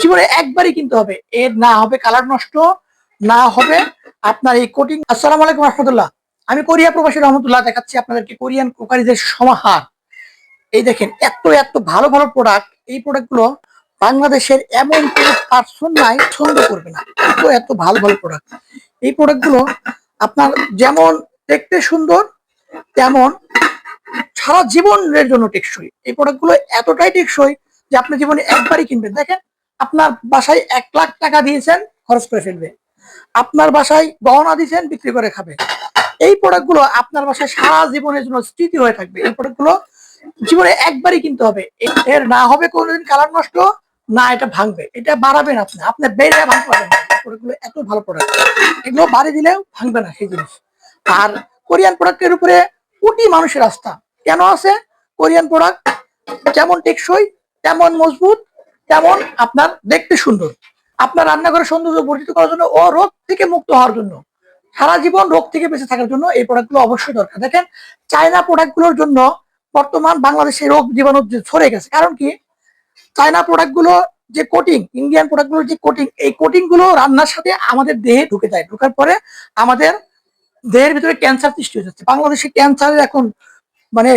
জীবনে একবারই কিনতে হবে। এর না হবে কালার নষ্ট, না হবে আপনার এই কোটিং আসসালামু আলাইকুম রহমতুল্লাহ। আমি কোরিয়া প্রবাসী রহমতুল্লাহ দেখাচ্ছি আপনাদেরকে কোরিয়ান কুকারিজের সমাহার। এই দেখেন, এত এত ভালো ভালো প্রোডাক্ট এই প্রোডাক্টগুলো বাংলাদেশের এমন কোনো পার্সন নাই, পছন্দ করবে না। এত এত ভালো ভালো প্রোডাক্ট এই প্রোডাক্টগুলো আপনার যেমন দেখতে সুন্দর, তেমন সারা জীবনের জন্য টেকসই। এই প্রোডাক্টগুলো এতটাই টেকসই যে আপনি জীবনে একবারই কিনবেন। দেখেন আপনার বাসায় এক লাখ টাকা দিয়েছেন, খরচ করে ফেলবে। আপনার বাসায় গহনা দিয়েছেন, বিক্রি করে খাবে। এই প্রোডাক্টগুলো আপনার বাসায় সারা জীবনের জন্য স্মৃতি হয়ে থাকবে। এই প্রোডাক্টগুলো জীবনে একবারই কিনতে হবে। এর না হবে কোনোদিন কালার নষ্ট, না এটা ভাঙবে। এটা বাড়াবেন আপনি। আপনি বেড়ে ভাঙতে পারবেন না। প্রোডাক্টগুলো এত ভালো প্রোডাক্ট। এগুলো বাড়ি দিলেও ভাঙবে না সেই জিনিস। আর কোরিয়ান প্রোডাক্টের উপরে কোটি মানুষের আস্থা। কেন আছে? কোরিয়ান প্রোডাক্ট যেমন টেকসই, তেমন মজবুত তেমন আপনার দেখতে সুন্দর। আপনার রান্নাঘরের সৌন্দর্য বর্ধিত করার জন্য ও রোগ থেকে মুক্ত হওয়ার জন্য, সারা জীবন রোগ থেকে বেঁচে থাকার জন্য এই প্রোডাক্টগুলো অবশ্যই দরকার। দেখেন, চায়না প্রোডাক্টগুলোর জন্য বর্তমান বাংলাদেশে রোগ জীবাণু ছড়ে গেছে, কারণ কি? চায়না প্রোডাক্টগুলো যে কোটিং ইন্ডিয়ান প্রোডাক্টগুলোর যে কোটিং এই কোটিংগুলো রান্নার সাথে আমাদের দেহে ঢুকে যায়। ঢোকার পরে আমাদের দেহের ভিতরে ক্যান্সার সৃষ্টি হয়ে যাচ্ছে। বাংলাদেশে ক্যান্সারের এখন মানে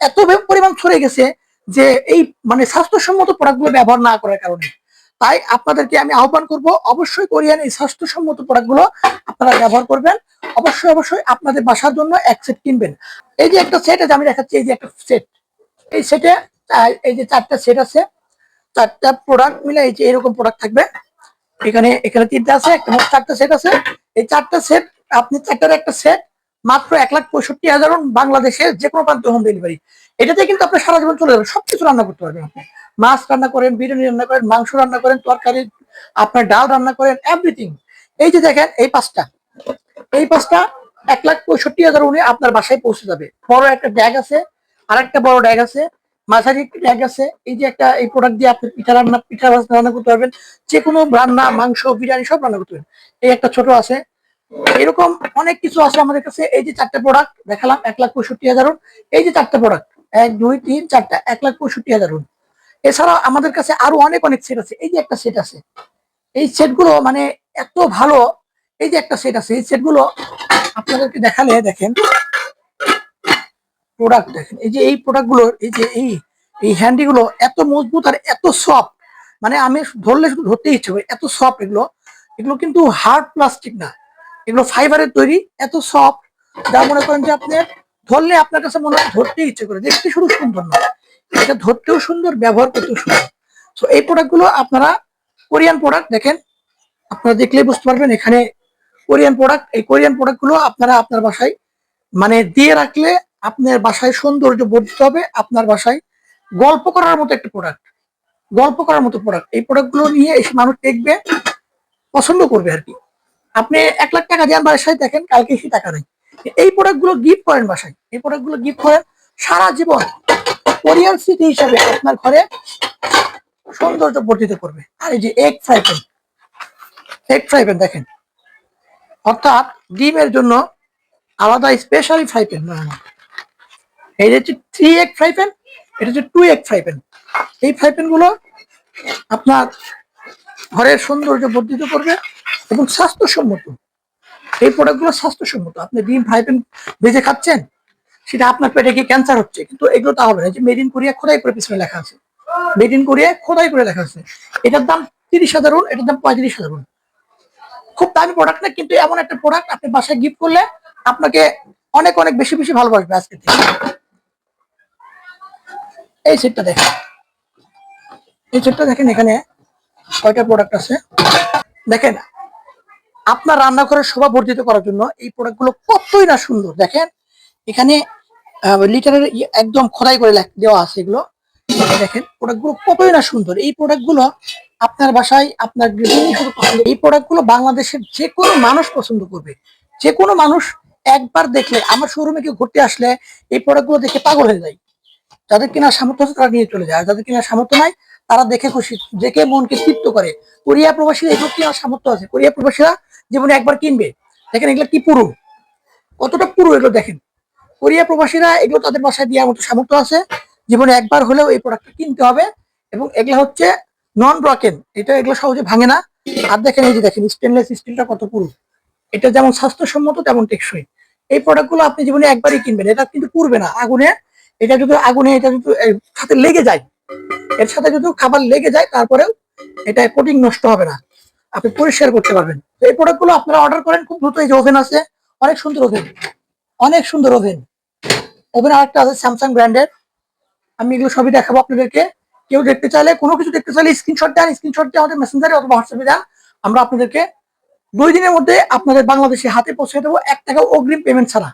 এত পরিমাণ ছড়ে গেছে যে এই মানে স্বাস্থ্যসম্মত প্রোডাক্টগুলো ব্যবহার না করার কারণে। তাই আপনাদেরকে আমি আহ্বান করব, অবশ্যই কোরিয়ান এই স্বাস্থ্যসম্মত প্রোডাক্টগুলো আপনারা ব্যবহার করবেন। অবশ্যই অবশ্যই আপনাদের বাসার জন্য এক সেট কিনবেন। এই যে একটা সেট আছে আমি দেখাচ্ছি, এই যে একটা সেট এই সেটে এই যে চারটা সেট আছে, চারটা প্রোডাক্ট মিলে এই যে এরকম প্রোডাক্ট থাকবে। এখানে এখানে তিনটা আছে, একটা চারটা সেট আছে। এই চারটা সেট আপনি চারটার একটা সেট মাত্র এক লাখ পঁয়ষট্টি হাজার বাংলাদেশের যে কোনো প্রান্তে হোম ডেলিভারি এটাতে কিন্তু আপনি সারা জীবন চলে যাবেন, সবকিছু রান্না করতে পারবেন আপনি। মাছ রান্না করেন, বিরিয়ানি রান্না করেন, মাংস রান্না করেন, তরকারি, আপনার ডাল রান্না করেন এভরিথিং এই যে দেখেন, এই পাঁচটা। এই পাঁচটা, এক লাখ পঁয়ষট্টি হাজার উনি আপনার বাসায় পৌঁছে যাবে। বড় একটা ব্যাগ আছে আর একটা বড় ব্যাগ আছে, মাঝারি একটা ব্যাগ আছে। এই যে একটা, এই প্রোডাক্ট দিয়ে আপনি পিঠা রান্না পিঠা রান্না করতে পারবেন। যে কোনো রান্না, মাংস, বিরিয়ানি, সব রান্না করতে পারবেন। এই একটা ছোট আছে। এরকম অনেক কিছু আছে আমাদের কাছে। এই যে চারটা প্রোডাক্ট দেখালাম, এক লাখ পঁয়ষট্টি হাজার। এই যে চারটা প্রোডাক্ট এক, দুই, তিন, চারটা, এক লাখ পঁয়ষট্টি হাজার রুম। এছাড়া আমাদের কাছে আরও অনেক অনেক সেট আছে। এই যে একটা সেট আছে। এই সেটগুলো মানে এত ভালো, এই যে একটা সেট আছে, এই সেটগুলো আপনাদেরকে দেখালে দেখেন। প্রোডাক্ট দেখেন। এই যে এই প্রোডাক্টগুলোর, এই যে এই এই হ্যান্ডি গুলো এত মজবুত আর এত সফট মানে আমি ধরলে শুধু ধরতে ইচ্ছে হবে এত সফট এগুলো। এগুলো কিন্তু হার্ড প্লাস্টিক না। এগুলো ফাইবারের তৈরি, এত সফট যা মনে করেন যে আপনি ধরলে আপনার কাছে মনে হয় ধরতে ইচ্ছে করে, দেখতে শুধু সুন্দর না। এটা ধরতেও সুন্দর, ব্যবহার করতেও সুন্দর। তো এই প্রোডাক্টগুলো আপনারা কোরিয়ান প্রোডাক্ট দেখেন, আপনারা দেখলে বুঝতে পারবেন এখানে কোরিয়ান প্রোডাক্ট এই কোরিয়ান প্রোডাক্টগুলো আপনারা আপনার বাসায় মানে দিয়ে রাখলে আপনার বাসায় সৌন্দর্য বর্ধিত হবে, আপনার বাসায় গল্প করার মতো একটা প্রোডাক্ট গল্প করার মতো প্রোডাক্ট এই প্রোডাক্টগুলো নিয়ে এসে মানুষ দেখবে, পছন্দ করবে আর কি। আপনি এক লাখ টাকা দেন বাসায়, দেখেন কালকে সেই টাকা নেই। এই প্রোডাক্টগুলো গিফট করেন বাসায়। এই প্রোডাক্টগুলো গিফট করেন সারা জীবন। কোরিয়ান স্মৃতি হিসাবে আপনার ঘরে সৌন্দর্য বর্ধিত করবে। আর এই যে egg fry pan egg fry pan দেখেন। অর্থাৎ ডিমের জন্য আলাদা স্পেশালি ফ্রাই প্যান এই যে হচ্ছে থ্রি এগ ফ্রাই প্যান এটা হচ্ছে টু এগ ফ্রাই প্যান এই ফ্রাই প্যানগুলো আপনার ঘরের সৌন্দর্য বর্ধিত করবে এবং স্বাস্থ্যসম্মত। এই প্রোডাক্টগুলো স্বাস্থ্যসম্মত। আপনি ডিম ফ্রাই প্যান ভেজে খাচ্ছেন সেটা আপনার পেটে গিয়ে ক্যান্সার হচ্ছে। কিন্তু এগুলো তা হবে না। যে মেড ইন কোরিয়া খোদাই করে পিছনে লেখা আছে। মেড ইন কোরিয়া খোদাই করে লেখা আছে। এটার দাম তিরিশ হাজার উন, এটার দাম পঁয়ত্রিশ হাজার উন। খুব দামি প্রোডাক্ট না কিন্তু এমন একটা প্রোডাক্ট আপনি বাসায় গিফট করলে আপনাকে অনেক অনেক বেশি বেশি ভালোবাসবে আজকে এই সেটটা দেখেন। এই সেটটা দেখেন এখানে কয়টা প্রোডাক্ট আছে। দেখেন আপনার রান্নাঘরের শোভা বর্ধিত করার জন্য এই প্রোডাক্টগুলো কতই না সুন্দর। দেখেন, এখানে লিটারের একদম খোদাই করে দেওয়া আছে এগুলো। দেখেন প্রোডাক্টগুলো কতই না সুন্দর। এই প্রোডাক্টগুলো আপনার বাসায়, আপনার গৃহিণী শুধু পছন্দ এই প্রোডাক্টগুলো বাংলাদেশের যে কোনো মানুষ পছন্দ করবে। যে কোনো মানুষ একবার দেখলে, আমার শোরুমে কেউ ঘুরতে আসলে এই প্রোডাক্টগুলো দেখে পাগল হয়ে যায়। যাদের কিনা সামর্থ্য আছে তারা নিয়ে চলে যায় যাদের কিনা সামর্থ্য নাই তারা দেখে খুশি, দেখে মনকে তৃপ্ত করে। কোরিয়া প্রবাসীরা এগুলো কেনার সামর্থ্য আছে? কোরিয়া প্রবাসীরা জীবনে একবার কিনবে। দেখেন এগুলো কি পুরো? কতটা পুরো এগুলো দেখেন। কোরিয়া প্রবাসীরা এগুলো তাদের বাসায় দেওয়ার মতো সামর্থ্য আছে। জীবনে একবার হলেও এই প্রোডাক্টটা কিনতে হবে এবং এগুলো হচ্ছে নন ব্রকেন এটা এগুলো সহজে ভাঙে না। আর দেখেন এই যে দেখেন স্টেনলেস স্টিলটা কত পুরো। এটা যেমন স্বাস্থ্যসম্মত, তেমন টেকসই। এই প্রোডাক্টগুলো আপনি জীবনে একবারই কিনবেন। এটা কিন্তু পুড়বে না। আগুনে, এটা যদি আগুনে, এটা যদি সাথে লেগে যায় এর সাথে যদি খাবার লেগে যায়, তারপরেও এটা কোটিং নষ্ট হবে না। আপনি পরিষ্কার করতে পারবেন। তো এই প্রোডাক্টগুলো আপনারা অর্ডার করেন, খুব দ্রুত এই যে ওভেন আছে, অনেক সুন্দর ওভেন অনেক সুন্দর ওভেন ওভেন আরেকটা আছে স্যামসাং ব্র্যান্ডের আমি এগুলো সবই দেখাবো আপনাদেরকে। কেউ দেখতে চাইলে, কোনো কিছু দেখতে চাইলে স্ক্রিনশট দেন স্ক্রিনশট দিয়ে আমাদের মেসেঞ্জারে অথবা হোয়াটসঅ্যাপে দেন। আমরা আপনাদেরকে দুই দিনের মধ্যে আপনাদের বাংলাদেশে হাতে পৌঁছে দেবো। এক টাকা অগ্রিম পেমেন্ট ছাড়া।